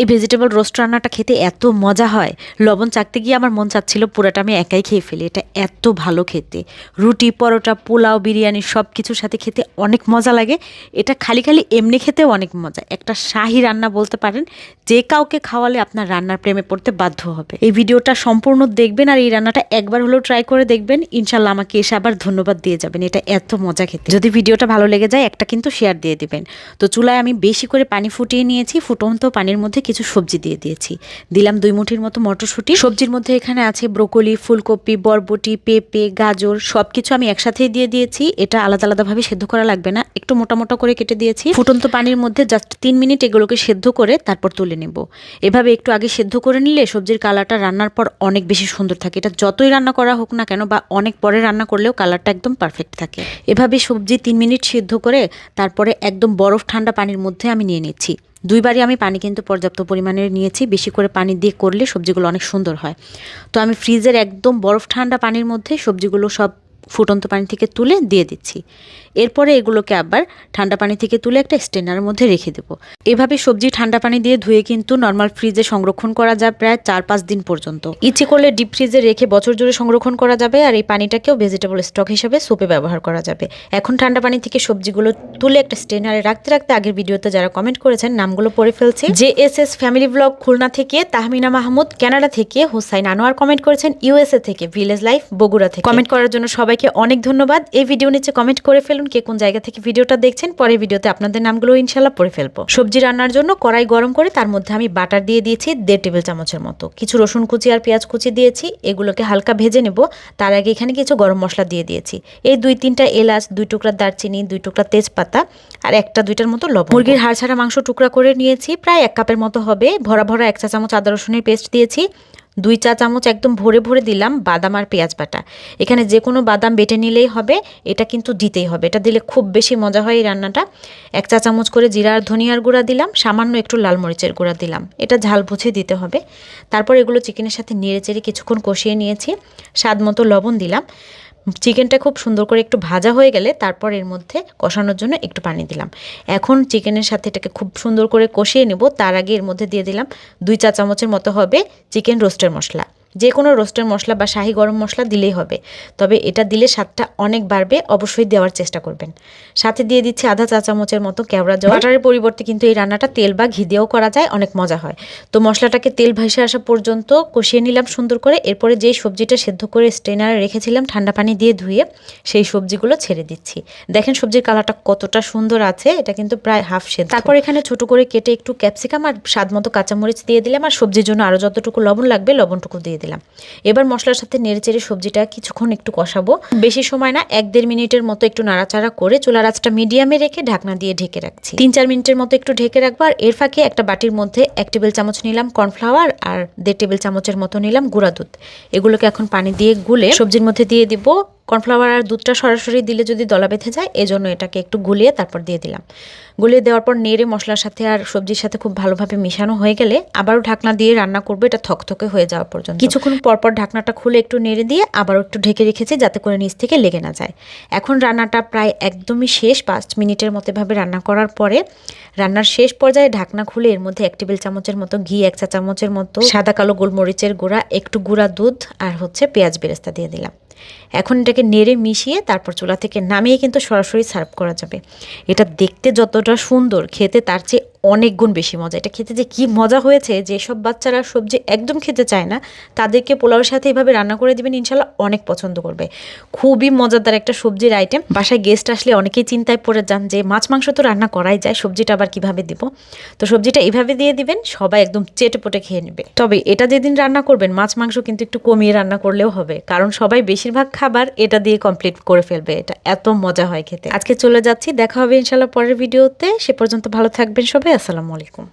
এই vegetable roast রান্নাটা খেতে এত মজা হয়। লবণ চাকতে গিয়ে আমার মন চাচ্ছিল পুরাটা আমি একাই খেয়ে ফেলি। এটা এত ভালো খেতে। রুটি, পরোটা, পোলাও, বিরিয়ানি সব কিছুর সাথে খেতে অনেক মজা লাগে। এটা খালি খালি এমনি খেতেও অনেক মজা। একটা শাহি রান্না বলতে পারেন, যে কাউকে খাওয়ালে আপনার রান্নার প্রেমে পড়তে বাধ্য হবে। এই ভিডিওটা সম্পূর্ণ দেখবেন আর এই রান্নাটা একবার হলেও ট্রাই করে দেখবেন। ইনশাল্লাহ আমাকে এসে আবার ধন্যবাদ দিয়ে যাবেন। এটা এত মজা খেতে। যদি ভিডিওটা ভালো লেগে যায়, একটা কিন্তু শেয়ার দিয়ে দেবেন। তো চুলায় আমি বেশি করে পানি ফুটিয়ে নিয়েছি। ফুটন্ত পানির মধ্যে কিছু সবজি দিয়ে দিয়েছি। দিলাম দুই মুঠির মতো মটরশুঁটি। সবজির মধ্যে এখানে আছে ব্রোকলি, ফুলকপি, বরবটি, পেঁপে, গাজর সব কিছু আমি একসাথেই দিয়ে দিয়েছি। এটা আলাদা আলাদাভাবে সেদ্ধ করা লাগবে না। একটু মোটা মোটা করে কেটে দিয়েছি। ফুটন্ত পানির মধ্যে জাস্ট তিন মিনিট এগুলোকে সেদ্ধ করে তারপর তুলে নেব। এভাবে একটু আগে সেদ্ধ করে নিলে সবজির কালারটা রান্নার পর অনেক বেশি সুন্দর থাকে। এটা যতই রান্না করা হোক না কেন বা অনেক পরে রান্না করলেও কালারটা একদম পারফেক্ট থাকে। এভাবে সবজি তিন মিনিট সিদ্ধ করে তারপরে একদম বরফ ঠান্ডা পানির মধ্যে আমি নিয়ে নিচ্ছি। দুইবারই আমি পানি কিন্তু পর্যাপ্ত পরিমাণে নিয়েছি। বেশি করে পানি দিয়ে করলে সবজিগুলো অনেক সুন্দর হয়। তো আমি ফ্রিজের একদম বরফ ঠান্ডা পানির মধ্যে সবজিগুলো সব ফুটন্ত পানি থেকে তুলে দিয়ে দিচ্ছি। এরপরে এগুলোকে আবার ঠান্ডা পানি থেকে তুলে একটা স্টেনারের মধ্যে রেখে দেবো। এভাবে সবজি ঠান্ডা পানি দিয়ে ধুয়ে কিন্তু নর্মাল ফ্রিজে সংরক্ষণ করা যায় প্রায় চার পাঁচ দিন পর্যন্ত। ইচ্ছে করলে ডিপ ফ্রিজে রেখে বছর জুড়ে সংরক্ষণ করা যাবে আর এই পানিটাকেও ভেজিটেবল স্টক হিসেবে সুপে ব্যবহার করা যাবে। এখন ঠান্ডা পানি থেকে সবজিগুলো তুলে একটা স্টেনারে রাখতে রাখতে আগের ভিডিওতে যারা কমেন্ট করেছেন নামগুলো পড়ে ফেলছে। J S S family blog Khulna থেকে তাহমিনা মাহমুদ কানাডা থেকে হোসাইন আনোয়ার কমেন্ট করেছেন ইউএসএ থেকে ভিলেজ লাইফ বগুড়া থেকে। কমেন্ট করার জন্য সবাইকে অনেক ধন্যবাদ। এই ভিডিও নিচে কমেন্ট করে ফেলুন কে কোন জায়গা থেকে ভিডিওটা দেখছেন। পরের ভিডিওতে আপনাদের নামগুলো ইনশাল্লাহ পড়ে ফেলব। সবজি রান্নার জন্য কড়াই গরম করে তার মধ্যে আমি বাটার দিয়ে দিয়েছি দেড় টেবিল চামচের মতো। কিছু রসুন কুচি আর পেঁয়াজ কুচি দিয়েছি, এগুলোকে হালকা ভেজে নেব। তার আগে এখানে কিছু গরম মশলা দিয়ে দিয়েছি। এই দুই তিনটা এলাচ, দুই টুকরা দারচিনি, দুই টুকরা তেজপাতা আর একটা দুইটার মতো লবণ। মুরগির হাড় ছাড়া মাংস টুকরা করে নিয়েছি। প্রায় এক কাপের মতো হবে। ভরা ভরা এক চা চামচ আদা রসুনের পেস্ট দিয়েছি। দুই চা চামচ একদম ভরে ভরে দিলাম বাদাম আর পেঁয়াজ বাটা। এখানে যে কোনো বাদাম বেটে নিলেই হবে, এটা কিন্তু দিতেই হবে। এটা দিলে খুব বেশি মজা হয় এই রান্নাটা। এক চা চামচ করে জিরা আর ধনিয়ার গুঁড়া দিলাম, সামান্য একটু লাল মরিচের গুঁড়া দিলাম। এটা ঝাল বুঝে দিতে হবে। তারপর এগুলো চিকেনের সাথে নেড়ে চেড়ে কিছুক্ষণ কষিয়ে নিয়েছি। স্বাদ মতো লবণ দিলাম। চিকেনটা খুব সুন্দর করে একটু ভাজা হয়ে গেলে তারপর এর মধ্যে কষানোর জন্য একটু পানি দিলাম। এখন চিকেনের সাথে এটাকে খুব সুন্দর করে কষিয়ে নেব। তার আগে এর মধ্যে দিয়ে দিলাম দুই চা চামচের মতো হবে চিকেন রোস্টের মশলা। যে কোনো রোস্টের মশলা বা শাহি গরম মশলা দিলেই হবে। তবে এটা দিলে স্বাদটা অনেক বাড়বে, অবশ্যই দেওয়ার চেষ্টা করবেন। সাথে দিয়ে দিচ্ছে আধা চা চামচের মতো কেওড়া জল। বাটারের পরিবর্তে কিন্তু এই রান্নাটা তেল বা ঘি দিয়েও করা যায়, অনেক মজা হয়। তো মশলাটাকে তেল ভেসে আসা পর্যন্ত কষিয়ে নিলাম সুন্দর করে। এরপরে যেই সবজিটা সেদ্ধ করে স্ট্রেনারে রেখেছিলাম ঠান্ডা পানি দিয়ে ধুয়ে, সেই সবজিগুলো ছেড়ে দিচ্ছি। দেখেন সবজির কালারটা কতটা সুন্দর আছে, এটা কিন্তু প্রায় হাফ সেদ্ধ। তারপর এখানে ছোট করে কেটে একটু ক্যাপসিকাম আর স্বাদ মতো কাঁচামরিচ দিয়ে দিলাম। আর সবজির জন্য আরও যতটুকু লবণ লাগবে, লবণটুকু দিয়ে দিলাম। এবার মশলার সাথে নেড়েচেড়ে সবজিটা কিছুক্ষণ একটু কষাবো। বেশি সময় না, এক দেড় মিনিটের মতো একটু নাড়াচাড়া করে চুলার আঁচটা মিডিয়ামে রেখে ঢাকনা দিয়ে ঢেকে রাখছি। তিন চার মিনিটের মতো একটু ঢেকে রাখব আর এর ফাঁকে একটা বাটির মধ্যে এক টেবিল চামচ নিলাম কর্নফ্লাওয়ার আর দেড় টেবিল চামচের মতো নিলাম গুঁড়া দুধ। এগুলোকে এখন পানি দিয়ে গুলে সবজির মধ্যে দিয়ে দিব কর্নফ্লাওয়ার আর দুধটা সরাসরি দিলে যদি দলা বেঁধে যায়, এজন্য এটাকে একটু গুলিয়ে তারপর দিয়ে দিলাম। গুলিয়ে দেওয়ার পর নেড়ে মশলার সাথে আর সবজির সাথে খুব ভালোভাবে মিশানো হয়ে গেলে আবারও ঢাকনা দিয়ে রান্না করব, এটা থকথকে হয়ে যাওয়া পর্যন্ত। কিছুক্ষণ পরপর ঢাকনাটা খুলে একটু নেড়ে দিয়ে আবারও একটু ঢেকে রেখেছি যাতে করে নিচ থেকে লেগে না যায়। এখন রান্নাটা প্রায় একদমই শেষ, পাঁচ মিনিটের মতো এভাবে রান্না করার পরে রান্নার শেষ পর্যায়ে ঢাকনা খুলে এর মধ্যে এক টেবিল চামচের মতো ঘি, এক চা চামচের মতো সাদা কালো গোলমরিচের গুঁড়া, একটু গুঁড়া দুধ আর হচ্ছে পেঁয়াজ বেরেস্তা দিয়ে দিলাম। এখন এটাকে নেড়ে মিশিয়ে তারপর চুলা থেকে নামিয়ে কিন্তু সরাসরি সার্ভ করা যাবে। এটা দেখতে যতটা সুন্দর, খেতে তার চেয়ে অনেক গুণ বেশি মজা। এটা খেতে যে কি মজা হয়েছে, যেসব বাচ্চারা সবজি একদম খেতে চায় না, তাদেরকে পোলাওর সাথে এভাবে রান্না করে দেবেন ইনশাল্লাহ অনেক পছন্দ করবে। খুবই মজাদার একটা সবজির আইটেম বাসায় গেস্ট আসলে অনেকেই চিন্তায় পড়ে যান যে মাছ, মাংস তো রান্না করাই যায়, সবজিটা আবার কীভাবে দিব? তো সবজিটা এভাবে দিয়ে দিবেন, সবাই একদম চেটে পটে খেয়ে নেবে। তবে এটা যেদিন রান্না করবেন, মাছ, মাংস কিন্তু একটু কমিয়ে রান্না করলেও হবে। কারণ সবাই বেশিরভাগ খাবার, এটা দিয়ে কমপ্লিট করে ফেলবে এটা। এত মজা হয় খেতে। আজকে চলে যাচ্ছি, দেখা হবে ইনশাল্লাহ পরের ভিডিওতে। সে পর্যন্ত ভালো থাকবেন সবাই, আসসালামু আলাইকুম।